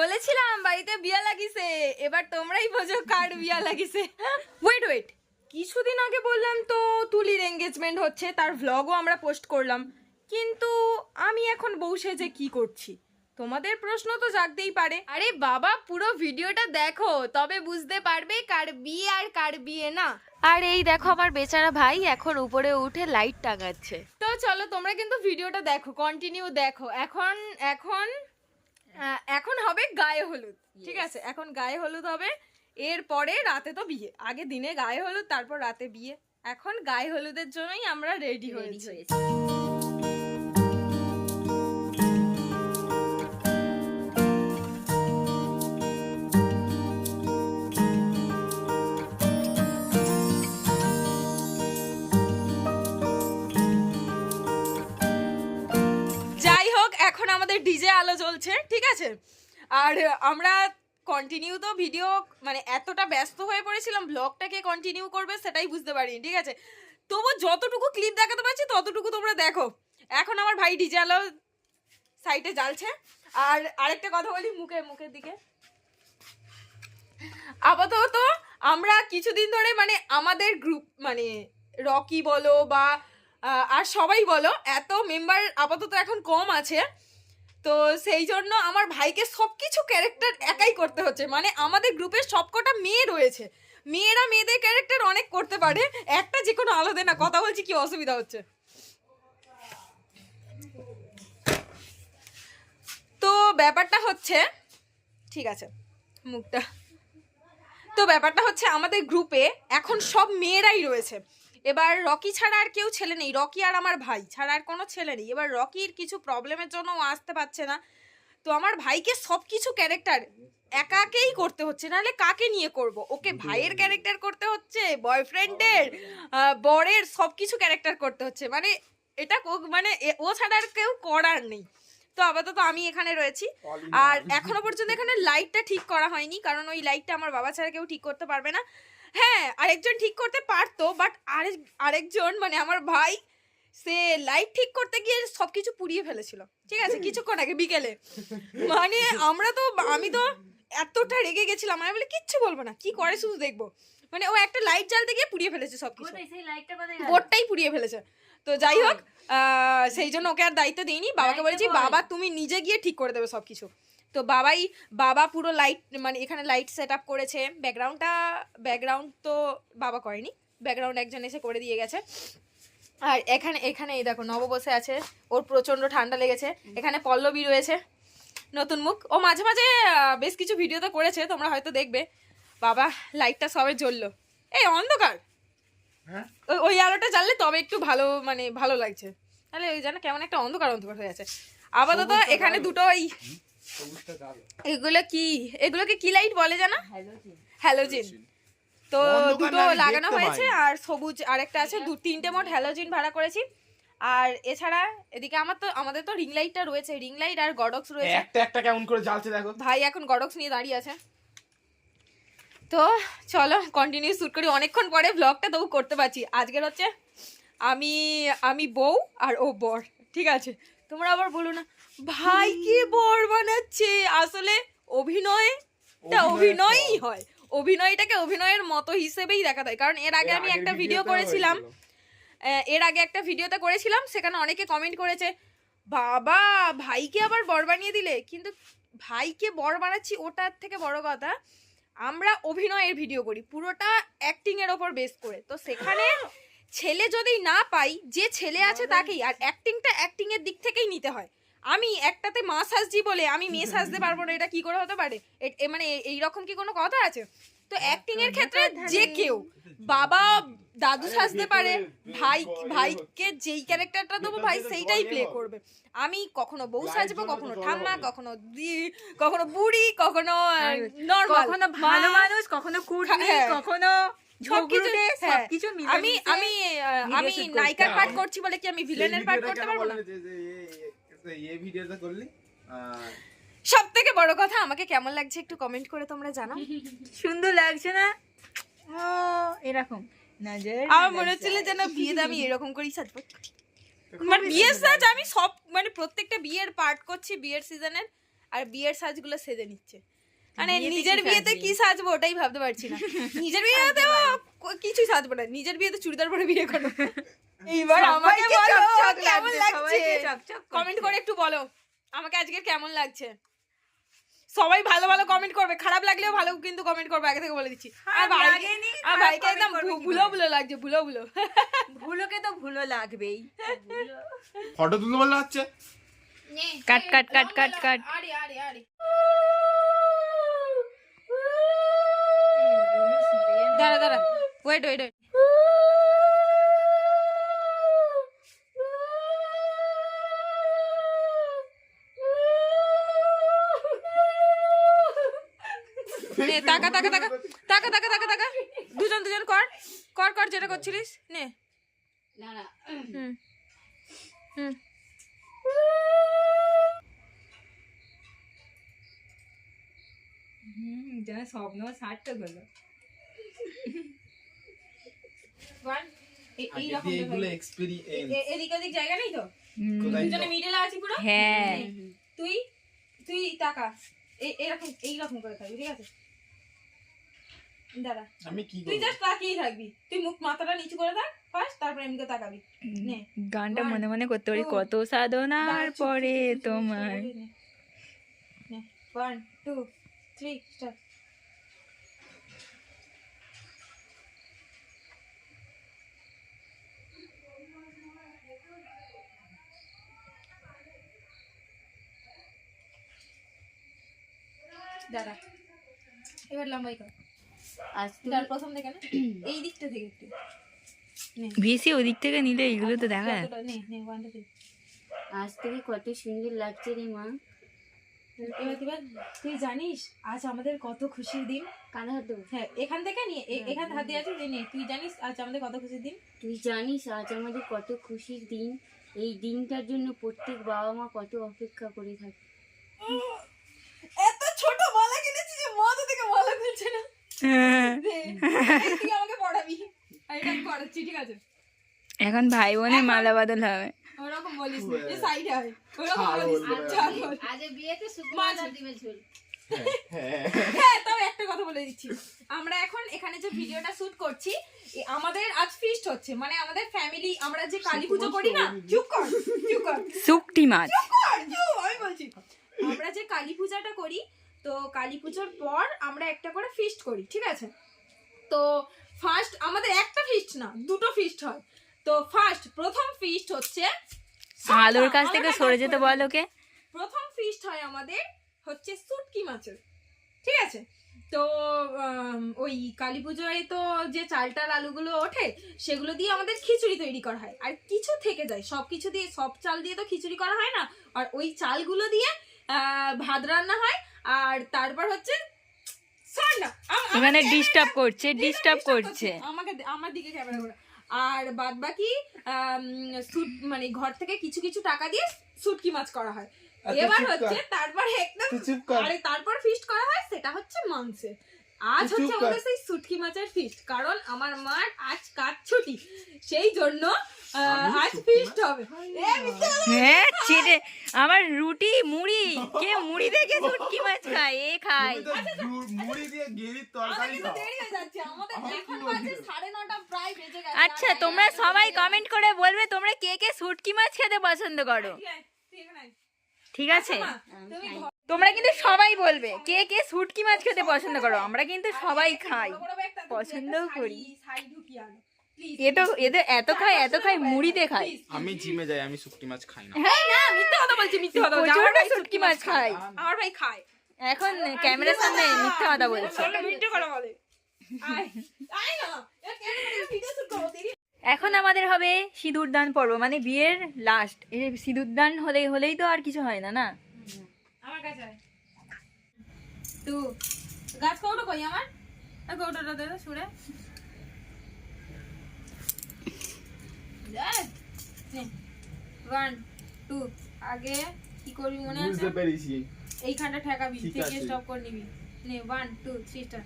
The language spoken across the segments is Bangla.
বলেছিলাম বাড়িতে বিয়া লাগিছে। এবার তোমরাই বোঝো কার বিয়া লাগিছে। ওয়েট ওয়েট কিছুদিন আগে বললাম তো তুলির এঙ্গেজমেন্ট হচ্ছে তার ভ্লগও আমরা পোস্ট করলাম। কিন্তু আমি এখন বউ সেজে কি করছি? তোমাদের প্রশ্ন তো জাগতেই পারে। আরে বাবা পুরো ভিডিওটা দেখো তবে বুঝতে পারবে কার বিয়ে আর কার বিয়ে না। আর এই দেখো আমার বেচারা ভাই এখন উপরে উঠে লাইট টাঙাচ্ছে। তো চলো তোমরা কিন্তু ভিডিওটা দেখো কন্টিনিউ দেখো। এখন এখন এখন হবে গায়ে হলুদ। ঠিক আছে? এখন গায়ে হলুদ হবে। এরপরে রাতে তো বিয়ে। আগে দিনে গায়ে হলুদ তারপর রাতে বিয়ে। এখন গায়ে হলুদের জন্যই আমরা রেডি হয়েছি। আমাদের ডিজে আলো জ্বলছে, ঠিক আছে? আর আমরা কন্টিনিউ তো ভিডিও মানে এতটা ব্যস্ত হয়ে পড়েছিলাম ব্লগটাকে কন্টিনিউ করবে সেটাই বুঝতে পারিনি, ঠিক আছে? তবু যতটুকু ক্লিপ দেখাতে পারছি, ততটুকু তোমরা দেখো। এখন আমার ভাই ডিজে আলো সাইডে জ্বালছে। আর আরেকটা কথা বলি, মুখে, মুখের দিকে। আপাতত আমরা কিছুদিন ধরে মানে আমাদের গ্রুপ মানে রকি বলো বা আর সবাই বলো, এত মেম্বার আপাতত এখন কম আছে। তো সেই জন্য আমার ভাইকে সব কিছু ক্যারেক্টার একাই করতে হচ্ছে। মানে আমাদের গ্রুপের সবকটা মেয়ে রয়েছে। মেয়েরা মেয়েদের ক্যারেক্টার অনেক করতে পারে। একটা যে কোনো আলাদা না, কথা বলছি কি অসুবিধা হচ্ছে? তো ব্যাপারটা হচ্ছে, ঠিক আছে, মুখটা। তো ব্যাপারটা হচ্ছে আমাদের গ্রুপে এখন সব মেয়েরাই রয়েছে। এবার রকি ছাড়া আর কেউ ছেলে নেই। রকি আর আমার ভাই ছাড়া আর কোনো ছেলে নেই। এবার রকির কিছু প্রবলেমের জন্য ও আসতে পারছে না। তো আমার ভাইকে সব কিছু ক্যারেক্টার একাকেই করতে হচ্ছে। নাহলে কাকে নিয়ে করব? ওকে ভাইয়ের ক্যারেক্টার করতে হচ্ছে বয়ফ্রেন্ডের বরের সব কিছু ক্যারেক্টার করতে হচ্ছে। মানে এটা মানে ও ছাড়া আর কেউ করার নেই। তো আপাতত আমি এখানে রয়েছি। আর এখনও পর্যন্ত এখানে লাইটটা ঠিক করা হয়নি। কারণ ওই লাইটটা আমার বাবা ছাড়া কেউ ঠিক করতে পারবে না। হ্যাঁ আরেকজন ঠিক করতে পারতো বাট আরেক আরেকজন মানে আমার ভাই সে লাইট ঠিক করতে গিয়ে সবকিছু পুড়িয়ে ফেলেছিল। ঠিক আছে কিছুক্ষণ আগে বিকেলে। মানে আমরা তো আমি তো এতটা রেগে গেছিলাম আমি বলে কিচ্ছু বলব না কি করে শুধু দেখব? মানে ও একটা লাইট জ্বালতে গিয়ে পুড়িয়ে ফেলেছে সবকিছু। বোর্ডটাই পুড়িয়ে ফেলেছে। তো যাই হোক আহ, সেই জন্য ওকে আর দায়িত্ব দিইনি। বাবাকে বলেছি বাবা তুমি নিজে গিয়ে ঠিক করে দেবে সব কিছু তো বাবাই বাবা পুরো লাইট মানে এখানে লাইট সেট আপ করেছে। ব্যাকগ্রাউন্ডটা ব্যাকগ্রাউন্ড তো বাবা করেনি। ব্যাকগ্রাউন্ড একজন এসে করে দিয়ে গেছে। আর এখানে এখানে এই দেখো নব বসে আছে। ওর প্রচণ্ড ঠান্ডা লেগেছে। এখানে পল্লবী রয়েছে। নতুন মুখ। ও মাঝে মাঝে বেশ কিছু ভিডিও তো করেছে তোমরা হয়তো দেখবে। বাবা লাইটটা সবে জ্বললো। এই অন্ধকার। হ্যাঁ? ওই- আলোটা জ্বাললে তবে একটু ভালো মানে ভালো লাগছে। তাহলে ওই যেন কেমন একটা অন্ধকার অন্ধকার হয়ে আছে। আপাতত এখানে দুটো ওই এগুলো কি? এগুলোকে কি লাইট বলে জানা? হ্যালোজিন তো দুটো লাগানো হয়েছে আর সবুজ আরেকটা আছে। দু তিনটে মোট হ্যালোজিন ভাড়া করেছি। আর এছাড়া এদিকে আমার তো আমাদের তো রিং লাইটটা রয়েছে। রিং লাইট আর গডক্স রয়েছে। একটা একটা কেমন করে জ্বালছে দেখো। ভাই এখন গডক্স নিয়ে দাঁড়িয়ে আছে। তো চলো কন্টিনিউ শুট করি। অনেকক্ষণ পরে ব্লগটা তবু করতে পারছি। আজকের হচ্ছে আমি আমি বউ আর ও বর। ঠিক আছে? তোমরা আবার বলো না। ভাই কি বর বানাচ্ছে? আসলে অভিনয়টা অভিনয়ই হয়। অভিনয়টাকে অভিনয়ের মতো হিসেবেই দেখা যায় কারণ এর আগে আমি একটা ভিডিও করেছিলাম। এর আগে একটা ভিডিওতে করেছিলাম সেখানে অনেকে কমেন্ট করেছে বাবা ভাইকে আবার বর বানিয়ে দিলে? কিন্তু ভাইকে বর বানাচ্ছি ওটার থেকে বড় কথা আমরা অভিনয়ের ভিডিও করি। পুরোটা অ্যাক্টিং এর ওপর বেস করে। তো সেখানে ছেলে যদি না পাই যে ছেলে আছে তাকেই। আর অ্যাক্টিংটা অ্যাক্টিং এর দিক থেকেই নিতে হয়। আমি একটাতে মা সাজছি বলে আমি মেয়ে সাজতে পারব না এটা কি করে হতে পারে? মানে এই রকম কি কোনো কথা আছে? তো অ্যাক্টিং এর ক্ষেত্রে যে কেউ বাবা দাদু সাজতে পারে ভাই ভাইকে যেই ক্যারেক্টারটা দেবো ভাই সেইটাই প্লে করবে। আমি কখনো বউ সাজবো কখনো ঠাম্মা কখনো দি কখনো বুড়ি কখনো নর্মাল কখনো ভালো মানুষ কখনো কুটনি হ্যাঁ। কখনো হ্যাঁ। আমি আমি আমি নায়িকার। পার্ট করছি। বলে কি আমি ভিলেনের ভিডিওটা করতে পারব না? ভিডিওটা করলি? সব থেকে বড় কথা আমাকে কেমন লাগছে একটু কমেন্ট করে তোমরা জানাও। সুন্দর লাগছে না? ও এরকম। আমার মনে হচ্ছিল যেন বিয়েতে আমি এরকম করেই সাজবো। মানে বিয়ের সাজ আমি সব মানে প্রত্যেকটা বিয়ের পার্ট করছি বিয়ের সিজনের আর বিয়ের সাজগুলো সেজে নিচ্ছে। মানে নিজের বিয়েতে কি সাজবো ওটাই ভাবতে পারছি না। নিজের বিয়েতেও কিছুই সাজবো না নিজের বিয়েতে চুড়িদার পরে বিয়ে করব এইবার আমাকে সবাইকে বলো চকচক কেমন লাগছে, লাগছে সবাইকে চকচক করছে। কমেন্ট করে একটু বলো আমাকে আজকে কেমন লাগছে? সবাই ভালো ভালো কমেন্ট করবে খারাপ লাগলেও ভালো কিন্তু কমেন্ট করবে আগে থেকে বলে দিচ্ছি। আর খারাপ ভাই আর ভাইকে একদম ভুলো ভুলো লাগছে ভুলো ভুলো। ভুলোকে তো ভুলো লাগবেই। ফটো তুলতে বললে হচ্ছে? কাট কাট কাট কাট কাট। আরে আরে আরে। দাঁড়া দাঁড়া। ওয়েট ওয়েট ওয়েট টাকা টাকা টাকা টাকা টাকা টাকা টাকা দুজন দুজন কর কর কর যেটা করছিলিস নে। হুম হুম। হুম যেন স্বপ্ন সার্থক হলো। এদিক ওদিক জায়গা নেই তো? দুজনে মিডলে আছি পুরো? হ্যাঁ। তুই তুই টাকা এই এরকম এইরকম করে থাকবি ঠিক আছে? দাঁড়া আমি কি তুই করব? জাস্ট তাকিয়েই থাকবি। তুই মুখ মাথাটা নিচু করে থাক ফার্স্ট তারপর এমনিতে তাকাবি। নে। গানটা One, মনে মনে করতে পারি two, কত সাধনার দাঁড়া, চুপ, চুপ, পরে চুপ, চুপ, চুপ, তোমার চুপ, নে। নে। ওয়ান টু থ্রি স্টার্ট দাঁড়া এবার লম্বাই কর। দাঁড়া প্রথম থেকে না। এই দিকটা থেকে একটু। নে। বেশি ওদিক থেকে নিলে এগুলো তো দেখা যায়। আজ থেকে কত সুন্দর লাগছে রে মা। এবার এবার তুই জানিস আজ আমাদের কত খুশির দিন? কাঁধা তো হ্যাঁ এখান থেকে নিয়ে এখান হাত দিয়ে আছে নে। তুই জানিস আজ আমাদের কত খুশির দিন? তুই জানিস আজ আমাদের কত খুশির দিন। এই দিনটার জন্য প্রত্যেক বাবা মা কত অপেক্ষা করে থাকে এত ছোট মালা কিনেছি যে মাথা থেকে মালা খুলছে না দে, এই তুই আমাকে পড়াবি আর এটা আমি পড়াচ্ছি ঠিক আছে এখন ভাই বোনের মালা বদল হবে। ওরকম বলিস না যে সাইডে হয়। ওরকম বলিস। আজ বিয়েতে মাছ। ঝোল। হ্যাঁ হ্যাঁ। তাও একটা কথা বলে দিচ্ছি। আমরা এখন এখানে যে ভিডিওটা শুট করছি আমাদের আজ ফিস্ট হচ্ছে। মানে আমাদের ফ্যামিলি আমরা যে কালী পুজো করি না চুপ কর চুপ কর। শুকটি মাছ। কর, চুপ, আমি বলছি। আমরা যে কালী পূজাটা করি তো কালী পুজোর পর আমরা একটা করে ফিস্ট করি ঠিক আছে? তো ফার্স্ট আমাদের একটা ফিস্ট না দুটো ফিস্ট হয়। তো ফার্স্ট প্রথম ফিস্ট হচ্ছে আলোর কাছ থেকে সরে যেতে বল ওকে। প্রথম ফিস্ট হয় আমাদের হচ্ছে সুটকি মাছের ঠিক আছে? তো ওই কালী পুজোয় তো যে চালটার আলুগুলো ওঠে সেগুলো দিয়ে আমাদের খিচুড়ি তৈরি করা হয়। আর কিছু থেকে যায় সব কিছু দিয়ে সব চাল দিয়ে তো খিচুড়ি করা হয় না। আর ওই চালগুলো দিয়ে ভাত রান্না হয় আর তারপর হচ্ছে শোন না, আম- আমাকে এখানে ডিস্টার্ব করছে ডিস্টার্ব করছে। আমাকে আমার দিকে ক্যামেরা করে। আর বাদ বাকি মানে ঘর থেকে কিছু কিছু টাকা দিয়ে শুটকি মাছ করা হয়। আচ্ছা, এবার হচ্ছে তারপর একদম আরে তারপর ফিস্ট করা হয় সেটা হচ্ছে মাংসের আজ হচ্ছে আমাদের সেই শুটকি মাছের ফিস্ট কারণ আমার মার আজ কাজ ছুটি? সেই জন্য হ্যাঁ আমার রুটি মুড়ি কে মুড়ি দেখে শুটকি মাছ খায় এ খায়। মুড়ি দিয়ে গেরির তরকারি বেজে গেছে। আচ্ছা তোমরা সবাই কমেন্ট করে বলবে তোমরা কে কে শুটকি মাছ খেতে পছন্দ করো। ঠিক আছে, ঘর- তোমরা কিন্তু সবাই বলবে কে কে শুটকি মাছ খেতে পছন্দ করো? আমরা কিন্তু সবাই খাই পছন্দও করি। শাড়ি- শাড়ি ঢুকিয়ে আনো। Please, এ তো এদের এত খায় এত খায় মুড়িতে খায়। আমি জিমে যাই আমি শুকটি মাছ খাই না। হ্যাঁ না মিথ্যে কথা বলছি মিথ্যে কথা বলছি। আমার ভাই শুটকি মাছ খায়। আমার ভাই খায়। এখন ক্যামেরার সামনে মিথ্যা কথা বলছে। মিথ্যে কথা বলে। আয় আয় না এ ক্যামেরা ভিডিও শুট করো দেরি এখন আমাদের হবে সিঁদুর দান পর্ব মানে বিয়ের লাস্ট এই সিঁদুর দান হলে হলেই তো আর কিছু হয় না না? আমার কাছে আয়। গাছ কৌটো কই আমার? কৌটোটা দে তো ছুড়ে ওয়ান টু আগে কি করবি মনে আছে? বুঝতে পেরেছি। এইখানটা ঠেকাবি থেকে স্টপ করে নিবি। নে ওয়ান টু থ্রি স্টার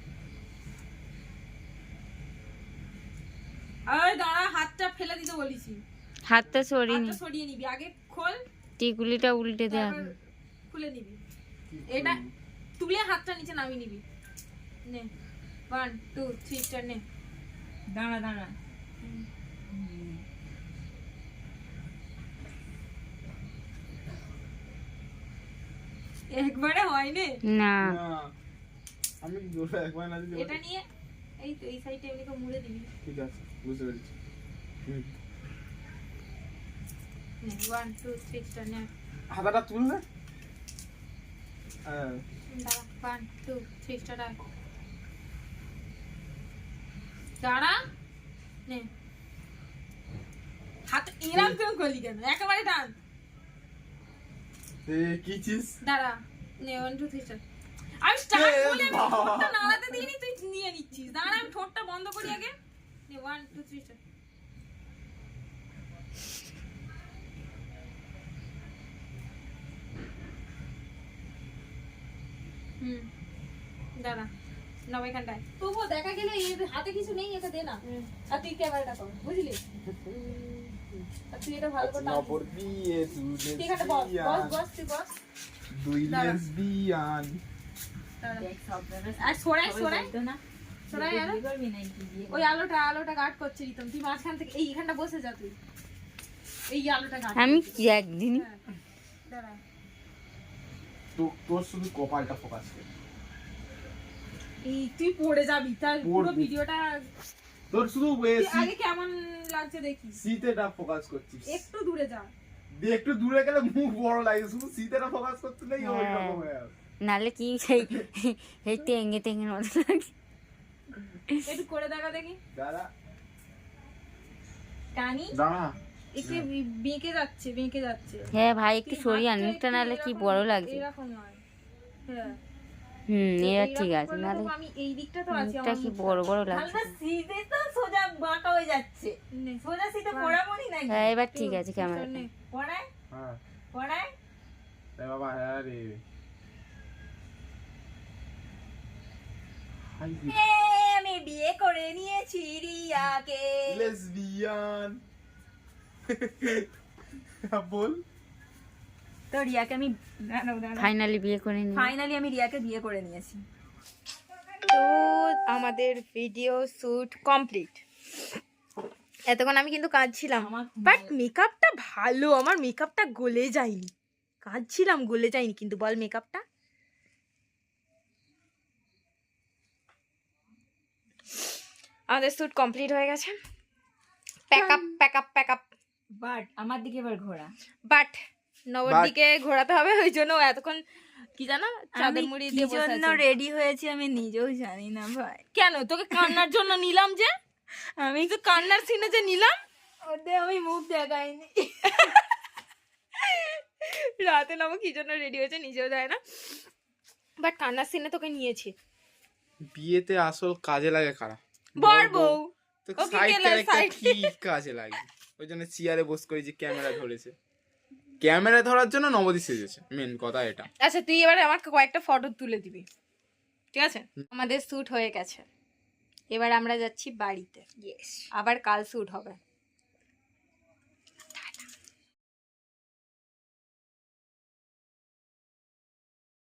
আর দাঁড়া হাতটা ফেলে দিতে বলিছি। হাতটা হাতটা সরিয়ে নিবি আগে খোল টিকুলিটা উল্টে তারপর খুলে নিবি। এটা তুলে হাতটা নিচে নামিয়ে নিবি। নে ওয়ান টু থ্রি স্টার নে। দাঁড়া দাঁড়া। একবারে হয়নি? না। না। আমি কি একবার না যদি এটা নিয়ে এই তো এই সাইডে এমনি করে মুড়ে দিবি। ঠিক আছে বুঝতে পেরেছি। হুম। নে ওয়ান টু থ্রি স্টার নে। হাতাটা হ্যাঁ। দাঁড়া ওয়ান টু থ্রি স্টার দাঁড়া। নে। হাত এরাম কেউ করলি কেন? একেবারে টান। কি চিজ? দাঁড়া নে ওয়ান টু থ্রি স্টার আমি স্টার্ট বলে আমি ঠোঁটটা নাড়াতে দিইনি তুই নিয়ে নিচ্ছিস। দাঁড়া আমি ঠোঁটটা বন্ধ করি আগে। নে ওয়ান টু থ্রি স্টার হুম দাঁড়া নাও এখানটায়। তবুও দেখা গেলে হাতে কিছু নেই এটা দে না। আর তুই ক্যামেরাটা কর বুঝলি? তুই এটা ভালো করে টান। নপর বিয়ে তুই তুই এখানটা বস বস বস তুই বস। দুই লেসবিয়ান দাঁড়া। দেখ শব্দটা আর সরাই সরাই না? সরাই আরও বিয়ে করবি নাকি বিয়ে ওই আলোটা আলোটা গার্ড করছে রিতম। তুই মাঝখান থেকে এই এখানটা বসে যা তুই। এই আলোটা গার্ড আমি কি একদিন দাঁড়া। তো- তোর শুধু কপালটা ফোকাস করে। এই তুই পড়ে যাবি। তার পুরো ভিডিওটা তোর শুধু আগে কেমন লাগছে শীতেটা ফোকাস করছিস? একটু দূরে যা। একটু দূরে গেলে মুখ বড় লাগে শুধু শীতেটা ফোকাস করতে নেই ওই হ্যাঁ। রকম হয়ে নালে কি সেই টেঙ্গে টেঙ্গের মতো লাগে। একটু করে দেখা দেখি। দাঁড়া। টানি? দাঁড়া। একটু বেঁকে যাচ্ছে বেঁকে যাচ্ছে। হ্যাঁ ভাই একটু সরিয়ে আনুকটা নালে কি বড় লাগছে। এরকম হয়। হ্যাঁ। হুম এইরকম ঠিক আছে নালে আমি এই দিকটা তো আছে আমার কি বড় বড় লাগছে। তো সোজা বাঁকা হয়ে যাচ্ছে। সোজা শীতে বাহ। পোড়ামনি নাকি? হ্যাঁ এবার ঠিক আছে ক্যামেরা পড়ায়? হ্যাঁ। পড়ায়? বাবা হ্যাঁ রে। হাই আমি বিয়ে করে নিয়েছি রিয়াকে। লেসবিয়ান। বল। তো রিয়াকে আমি ফাইনালি বিয়ে করে ফাইনালি আমি রিয়াকে বিয়ে করে নিয়েছি। তো আমাদের ভিডিও শুট কমপ্লিট এতক্ষণ আমি কিন্তু কাঁদছিলাম বাট মেকআপটা ভালো আমার মেকআপটা গলে যায়নি। কাঁদছিলাম গলে যায়নি কিন্তু বল মেকআপটা আমাদের শুট কমপ্লিট হয়ে গেছে। Pack up pack up pack up but আমার দিকে এবার ঘোরা। বাট নবর দিকে ঘোরাতে হবে ওই জন্য এতক্ষণ কি জানো চাদর মুড়ি দিয়ে বসে জন্য আছে। রেডি হয়েছি আমি নিজেও জানি না ভাই। কেন? তোকে কান্নার জন্য নিলাম যে? আমি তো কান্নার সিনে যে নিলাম? ওতে আমি মুখ দেখাইনি। রাতে নব কি জন্য রেডি হয়েছে নিজেও যায় না। বাট কান্নার সিনে তোকে নিয়েছি। বিয়েতে আসল কাজে লাগে কারা? বর বউ। তো সাইড ক্যারেক্টার কি কাজে লাগে? ওই জন্য চেয়ারে বস করে যে ক্যামেরা ধরেছে। ক্যামেরা ধরার জন্য নবদ্বীপ সেজেছে মেন কথা এটা। আচ্ছা তুই এবারে আমাকে কয়েকটা ফটো তুলে দিবি। ঠিক আছে? আমাদের শ্যুট হয়ে গেছে। এবার আমরা যাচ্ছি বাড়িতে। আবার কাল শ্যুট হবে।